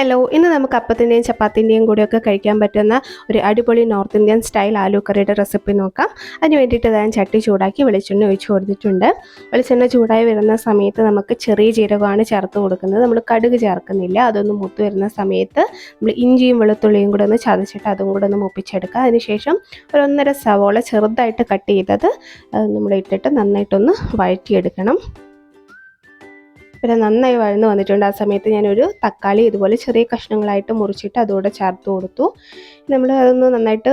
Hello ഇന്ന് നമുക്ക് അപ്പത്തിന്റെയും ചപ്പാത്തിന്റെയും കൂടെയൊക്കെ കഴിക്കാൻ പറ്റുന്ന ഒരു അടിപൊളി നോർത്ത് ഇന്ത്യൻ സ്റ്റൈൽ ആലു കറിയുടെ റെസിപ്പി നോക്കാം. അതിന് വേണ്ടിയിട്ട് ഞാൻ ചട്ടി ചൂടാക്കി വെളിച്ചെണ്ണ ഒഴിച്ച് കൊടുത്തിട്ടുണ്ട്. വെളിച്ചെണ്ണ ചൂടായി വരുന്ന സമയത്ത് നമുക്ക് ചെറിയ ജീരകമാണ് ചേർത്ത് കൊടുക്കുന്നത്. നമ്മൾ കടുക് ചേർക്കുന്നില്ല. അതൊന്ന് മൂത്ത് വരുന്ന സമയത്ത് നമ്മൾ ഇഞ്ചിയും വെളുത്തുള്ളിയും കൂടെ ഒന്ന് ചതച്ചിട്ട് അതും കൂടെ ഒന്ന് മുപ്പിച്ചെടുക്കുക. അതിനുശേഷം ഒരു ഒന്നര സവോള ചെറുതായിട്ട് കട്ട് ചെയ്തത് നമ്മൾ ഇട്ടിട്ട് നന്നായിട്ടൊന്ന് വഴറ്റിയെടുക്കണം. പിന്നെ നന്നായി വഴന്ന് വന്നിട്ടുണ്ട്. ആ സമയത്ത് ഞാനൊരു തക്കാളി ഇതുപോലെ ചെറിയ കഷ്ണങ്ങളായിട്ട് മുറിച്ചിട്ട് അതുകൂടെ ചേർത്ത് കൊടുത്തു. നമ്മൾ അതൊന്ന് നന്നായിട്ട്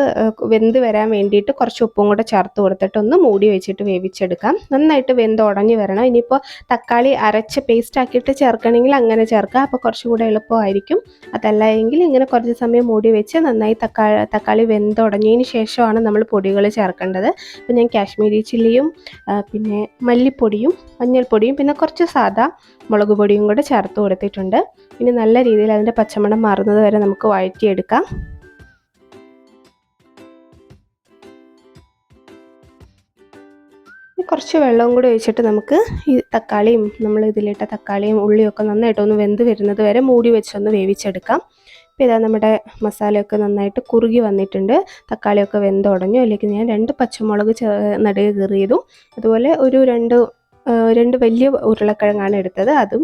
വെന്ത് വരാൻ വേണ്ടിയിട്ട് കുറച്ച് ഉപ്പും കൂടെ ചേർത്ത് കൊടുത്തിട്ട് ഒന്ന് മൂടി വെച്ചിട്ട് വേവിച്ചെടുക്കാം. നന്നായിട്ട് വെന്ത് ഉടഞ്ഞു വരണം. ഇനിയിപ്പോൾ തക്കാളി അരച്ച് പേസ്റ്റ് ആക്കിയിട്ട് ചേർക്കണമെങ്കിൽ അങ്ങനെ ചേർക്കാം. അപ്പോൾ കുറച്ചും കൂടെ എളുപ്പമായിരിക്കും. അതല്ല എങ്കിൽ ഇങ്ങനെ കുറച്ച് സമയം മൂടി വെച്ച് നന്നായി തക്കാളി തക്കാളി വെന്ത് ഉടഞ്ഞതിന് ശേഷമാണ് നമ്മൾ പൊടികൾ ചേർക്കേണ്ടത്. അപ്പോൾ ഞാൻ കാശ്മീരി ചില്ലിയും പിന്നെ മല്ലിപ്പൊടിയും മഞ്ഞൾപ്പൊടിയും പിന്നെ കുറച്ച് സാദാ മുളക് പൊടിയും കൂടെ ചേർത്ത് കൊടുത്തിട്ടുണ്ട്. ഇനി നല്ല രീതിയിൽ അതിന്റെ പച്ചമണം മാറുന്നത് വരെ നമുക്ക് വഴറ്റിയെടുക്കാം. കുറച്ച് വെള്ളവും കൂടി ഒഴിച്ചിട്ട് നമുക്ക് ഈ തക്കാളിയും നമ്മൾ ഇതിലിട്ട തക്കാളിയും ഉള്ളിയും ഒക്കെ നന്നായിട്ടൊന്ന് വെന്ത് വരുന്നത് വരെ മൂടി വെച്ചൊന്ന് വേവിച്ചെടുക്കാം. ഇപ്പം ഇതാ നമ്മുടെ മസാലയൊക്കെ നന്നായിട്ട് കുറുകി വന്നിട്ടുണ്ട്. തക്കാളിയൊക്കെ വെന്തുടഞ്ഞു. അല്ലെങ്കിൽ ഞാൻ രണ്ട് പച്ചമുളക് നടുകെ കീറിയതും അതുപോലെ ഒരു രണ്ട് രണ്ട് വലിയ ഉരുളക്കിഴങ്ങാണ് എടുത്തത്. അതും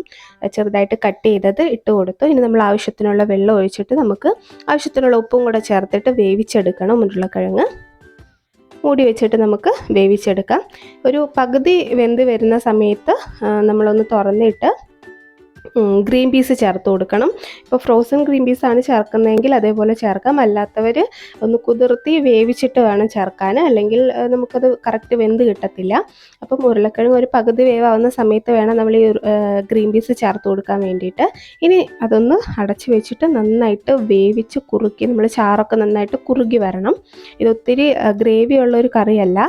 ചെറുതായിട്ട് കട്ട് ചെയ്തത് ഇട്ട് കൊടുത്തു. ഇനി നമ്മൾ ആവശ്യത്തിനുള്ള വെള്ളം ഒഴിച്ചിട്ട് നമുക്ക് ആവശ്യത്തിനുള്ള ഉപ്പും കൂടെ ചേർത്തിട്ട് വേവിച്ചെടുക്കണം ഉരുളക്കിഴങ്ങ്. മൂടി വെച്ചിട്ട് നമുക്ക് വേവിച്ചെടുക്കാം. ഒരു പകുതി വെന്ത് വരുന്ന സമയത്ത് നമ്മളൊന്ന് തുറന്നിട്ട് ഗ്രീൻ പീസ് ചേർത്ത് കൊടുക്കണം. ഇപ്പോൾ ഫ്രോസൺ ഗ്രീൻ പീസാണ് ചേർക്കുന്നതെങ്കിൽ അതേപോലെ ചേർക്കാം. അല്ലാത്തവർ ഒന്ന് കുതിർത്തി വേവിച്ചിട്ട് വേണം ചേർക്കാൻ അല്ലെങ്കിൽ നമുക്കത് കറക്റ്റ് വെന്ത് കിട്ടത്തില്ല. അപ്പം ഉരുളക്കിഴങ്ങ് ഒരു പകുതി വേവാവുന്ന സമയത്ത് വേണം നമ്മൾ ഈ ഗ്രീൻ പീസ് ചേർത്ത് കൊടുക്കാൻ വേണ്ടിയിട്ട്. ഇനി അതൊന്ന് അടച്ചു വെച്ചിട്ട് നന്നായിട്ട് വേവിച്ച് കുറുക്കി നമ്മൾ ചാറൊക്കെ നന്നായിട്ട് കുറുകി വരണം. ഇത് ഒത്തിരി ഗ്രേവി ഉള്ള ഒരു കറിയല്ല.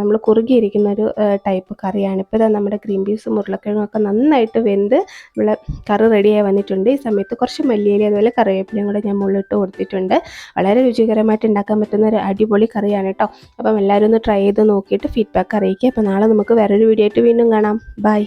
നമ്മൾ കുറുകിയിരിക്കുന്ന ഒരു ടൈപ്പ് കറിയാണ്. ഇപ്പോൾ നമ്മുടെ ഗ്രീൻ പീസും ഉരുളക്കിഴങ്ങൊക്കെ നന്നായിട്ട് വെന്ത് നമ്മൾ കറി റെഡിയായി വന്നിട്ടുണ്ട്. ഈ സമയത്ത് കുറച്ച് മല്ലിയില അതുപോലെ കറിവേപ്പിലയും കൂടെ ഞാൻ മുള്ളിട്ട് കൊടുത്തിട്ടുണ്ട്. വളരെ രുചികരമായിട്ട് ഉണ്ടാക്കാൻ പറ്റുന്ന ഒരു അടിപൊളി കറിയാണ് കേട്ടോ അപ്പം എല്ലാവരും ഒന്ന് ട്രൈ ചെയ്ത് നോക്കിയിട്ട് ഫീഡ്ബാക്ക് അറിയിക്കുക. അപ്പോൾ നാളെ നമുക്ക് വേറൊരു വീഡിയോ ആയിട്ട് വീണ്ടും കാണാം. ബൈ